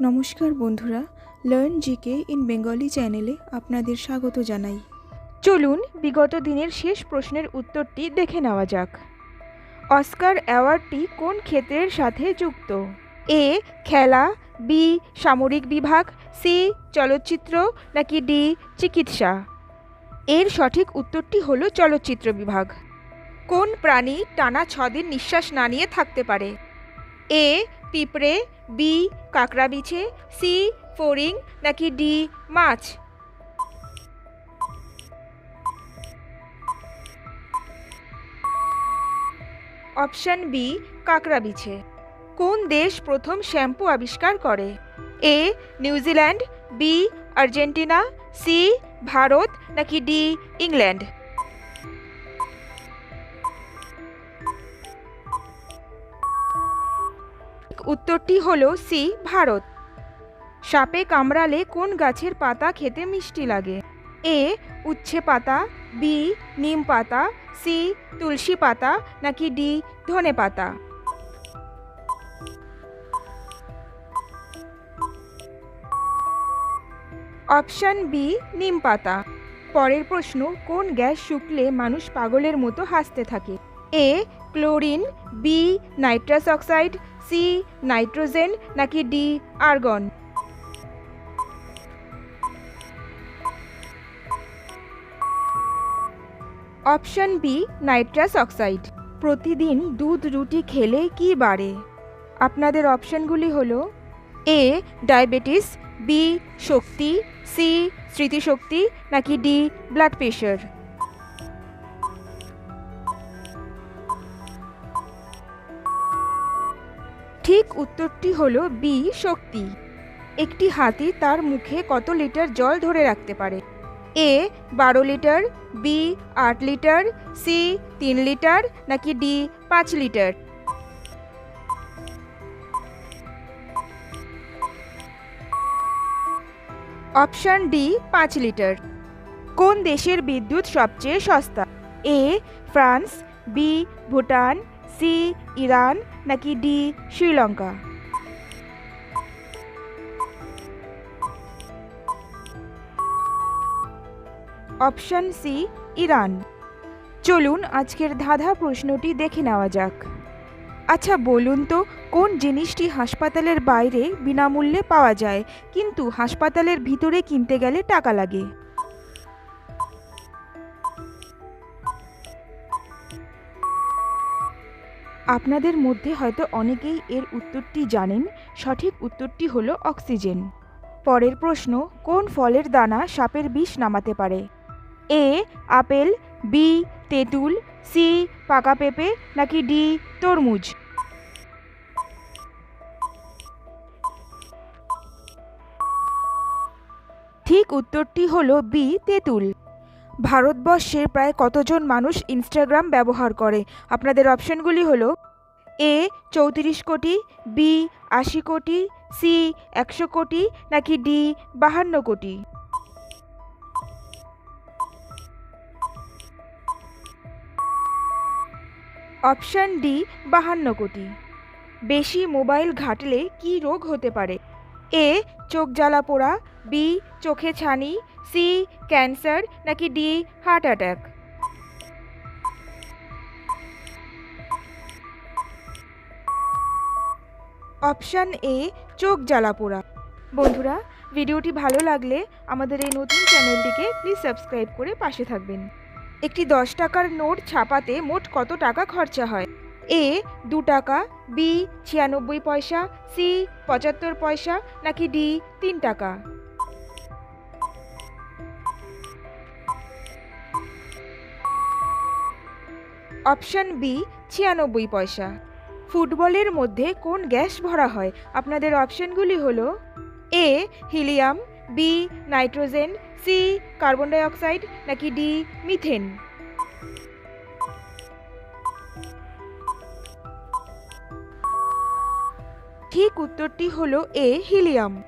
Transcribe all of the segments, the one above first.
নমস্কার বন্ধুরা learn GK in Bengali চ্যানেলে আপনাদের স্বাগত জানাই। চলুন বিগত দিনের শেষ প্রশ্নের উত্তরটি দেখে নেওয়া যাক। অস্কার অ্যাওয়ার্ডটি কোন ক্ষেত্রের সাথে যুক্ত? এ খেলা বি সামরিক বিভাগ সি চলচ্চিত্র, নাকি ডি চিকিৎসা? এর সঠিক উত্তরটি হলো চলচ্চিত্র বিভাগ। কোন প্রাণী টানা ছদিন নিঃশ্বাস না নিয়ে থাকতে পারে? এ পিঁপড়ে বি কাঁকড়া বিছে সি, ফোরিং, নাকি ডি, মাছ? অপশান বি কাঁকড়া বিছে কোন দেশ প্রথম শ্যাম্পু আবিষ্কার করে? A, New Zealand, B, Argentina, C, Bharat, নাকি ডি, ইংল্যান্ড? উত্তরটি হল সি, ভারত। সাপে কামড়ালে কোন গাছের পাতা খেতে মিষ্টি লাগে? এ, উচ্ছে পাতা, বি, নিম পাতা, সি, তুলসী পাতা, নাকি ডি, ধনে পাতা? অপশান বি, নিম পাতা। পরের প্রশ্ন, কোন গ্যাস শুকলে মানুষ পাগলের মতো হাসতে থাকে? A, chlorine, B, nitrous oxide C, nitrogen নাকি D, argon? Option B, nitrous oxide. প্রতিদিন দুধ রুটি খেলে কি বাড়ে? আপনাদের অপশনগুলি হলো, এ, ডায়াবেটিস, বি, শক্তি, সি, স্মৃতিশক্তি নাকি ডি, ব্লাড প্রেশার? উত্তরটি হলো বি, শক্তি। একটি হাতি তার মুখে কত লিটার জল ধরে রাখতে পারে? এ, বারো লিটার, বি, আট লিটার, সি, তিন লিটার, নাকি ডি, পাঁচ লিটার? অপশান ডি, পাঁচ লিটার। কোন দেশের বিদ্যুৎ সবচেয়ে সস্তা? A, France, B, Bhutan C, Iran, নাকি D, Sri Lanka? Option C, Iran. চলুন আজকের ধাঁধা প্রশ্নটি দেখে নেওয়া যাক। আচ্ছা বলুন তো, কোন জিনিসটি হাসপাতালের বাইরে বিনামূল্যে পাওয়া যায়, কিন্তু হাসপাতালের ভিতরে কিনতে গেলে টাকা লাগে? আপনাদের মধ্যে হয়তো অনেকেই এর উত্তরটি জানেন। সঠিক উত্তরটি হলো অক্সিজেন। পরের প্রশ্ন, কোন ফলের দানা সাপের বিষ নামাতে পারে? এ, আপেল, বি, তেঁতুল, সি, পাকা পেঁপে, নাকি ডি, তরমুজ? ঠিক উত্তরটি হলো বি, তেঁতুল। ভারতবর্ষে প্রায় কতজন মানুষ ইনস্টাগ্রাম ব্যবহার করে? আপনাদের অপশনগুলি হলো এ, চৌত্রিশ কোটি, বি, আশি কোটি, সি, একশো কোটি, নাকি ডি, বাহান্ন কোটি? অপশান ডি, বাহান্ন কোটি। বেশি মোবাইল ঘাটলে কি রোগ হতে পারে? এ, চোখ জ্বালা পোড়া, বি, চোখে ছানি সি ক্যান্সার নাকি D heart attack option A চোখ জ্বালা পোড়া। বন্ধুরা, ভিডিওটি ভালো লাগলে আমাদের এই নতুন চ্যানেলটিকে প্লিজ সাবস্ক্রাইব করে পাশে থাকবেন। একটি দশ টাকার নোট ছাপাতে মোট কত টাকা খরচা হয়? এ দু টাকা বি ছিয়ানব্বই পয়সা সি পঁচাত্তর পয়সা, নাকি ডি তিন টাকা? অপশন বি ছিয়ানব্বই পয়সা। ফুটবলের মধ্যে কোন গ্যাস ভরা হয়? আপনাদের অপশানগুলি হলো A helium B nitrogen C carbon dioxide, নাকি ডি মিথেন। ঠিক উত্তরটি হলো এ হিলিয়াম।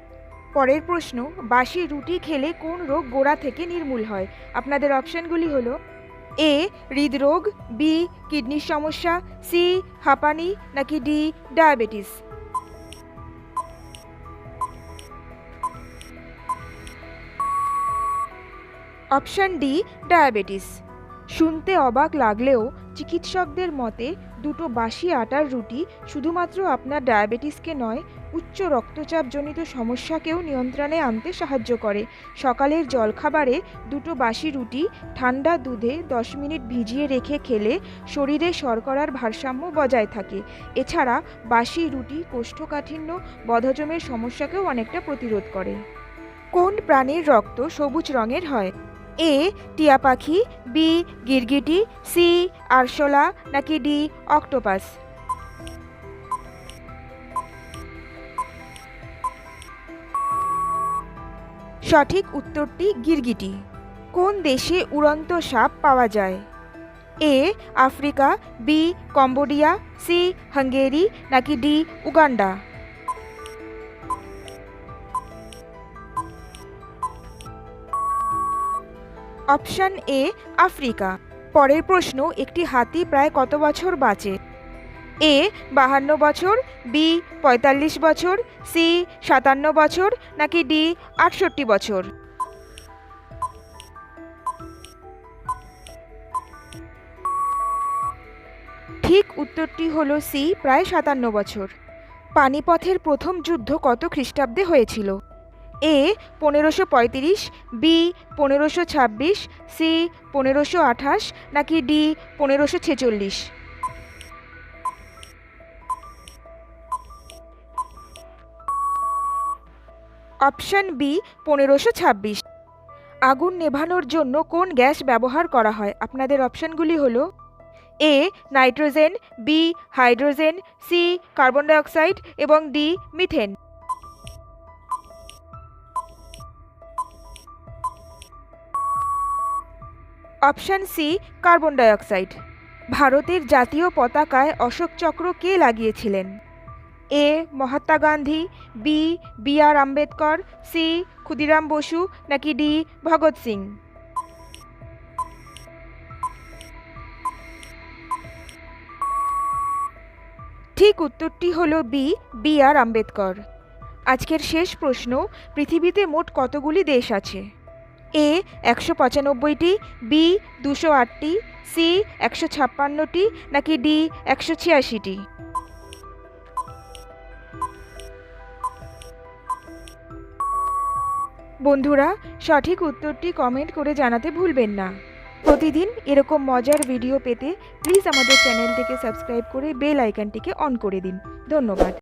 পরের প্রশ্ন বাসি রুটি খেলে কোন রোগ গোড়া থেকে নির্মূল হয়? আপনাদের অপশানগুলি হলো এ, হৃদরোগ, বি, কিডনির সমস্যা, সি, হাঁপানি, নাকি D, diabetes. Option D, diabetes. শুনতে অবাক লাগলেও চিকিৎসকদের মতে দুটো বাসি আটার রুটি শুধুমাত্র আপনার ডায়াবেটিসকে নয়, উচ্চ রক্তচাপজনিত সমস্যাকেও নিয়ন্ত্রণে আনতে সাহায্য করে। সকালের জলখাবারে দুটো বাসি রুটি ঠান্ডা দুধে দশ মিনিট ভিজিয়ে রেখে খেলে শরীরে শর্করার ভারসাম্য বজায় থাকে। এছাড়া বাসি রুটি কোষ্ঠকাঠিন্য বদহজমের সমস্যাকেও অনেকটা প্রতিরোধ করে। কোন প্রাণীর রক্ত সবুজ রঙের হয়? এ, টিয়া পাখি, বি, গিরগিটি, সি, আরশোলা, নাকি ডি, অক্টোপাস? সঠিক উত্তরটি গিরগিটি। কোন দেশে উড়ন্ত সাপ পাওয়া যায়? A, Africa, B, Cambodia, C, Hungary, নাকি D, Uganda? Option A, Africa. পরের প্রশ্ন, একটি হাতি প্রায় কত বছর বাঁচে? এ, বাহান্ন বছর, বি, পঁয়তাল্লিশ বছর, সি, সাতান্ন বছর, নাকি ডি, আটষট্টি বছর? ঠিক উত্তরটি হলো সি, প্রায় সাতান্ন বছর। পানিপথের প্রথম যুদ্ধ কত খ্রিস্টাব্দে হয়েছিল? এ পনেরোশো পঁয়ত্রিশ, বি পনেরোশো ছাব্বিশ, সি পনেরোশো আঠাশ, নাকি ডি পনেরোশো ছেচল্লিশ? অপশান বি পনেরোশো ছাব্বিশ। আগুন নেভানোর জন্য কোন গ্যাস ব্যবহার করা হয়? আপনাদের অপশানগুলি হলো A nitrogen, B hydrogen, C carbon dioxide এবং D methane. Option C, carbon dioxide. ভারতের জাতীয় পতাকায় অশোক চক্র কে লাগিয়েছিলেন? A, Mahatma Gandhi, B B R Ambedkar, C, Khudiram Bose, নাকি ডি, ভগৎ সিং? ঠিক উত্তরটি হল বি বি আর আম্বেদকর। আজকের শেষ প্রশ্ন, পৃথিবীতে মোট কতগুলি দেশ আছে? এ একশো পঁচানব্বইটি, বি দুশো আটটি, সি একশো ছাপ্পান্নটি, নাকি ডি একশো ছিয়াশিটি? বন্ধুরা, সঠিক উত্তরটি কমেন্ট করে জানাতে ভুলবেন না। প্রতিদিন এরকম মজার ভিডিও পেতে প্লিজ আমাদের চ্যানেলটিকে সাবস্ক্রাইব করে বেল আইকনটিকে অন করে দিন। ধন্যবাদ।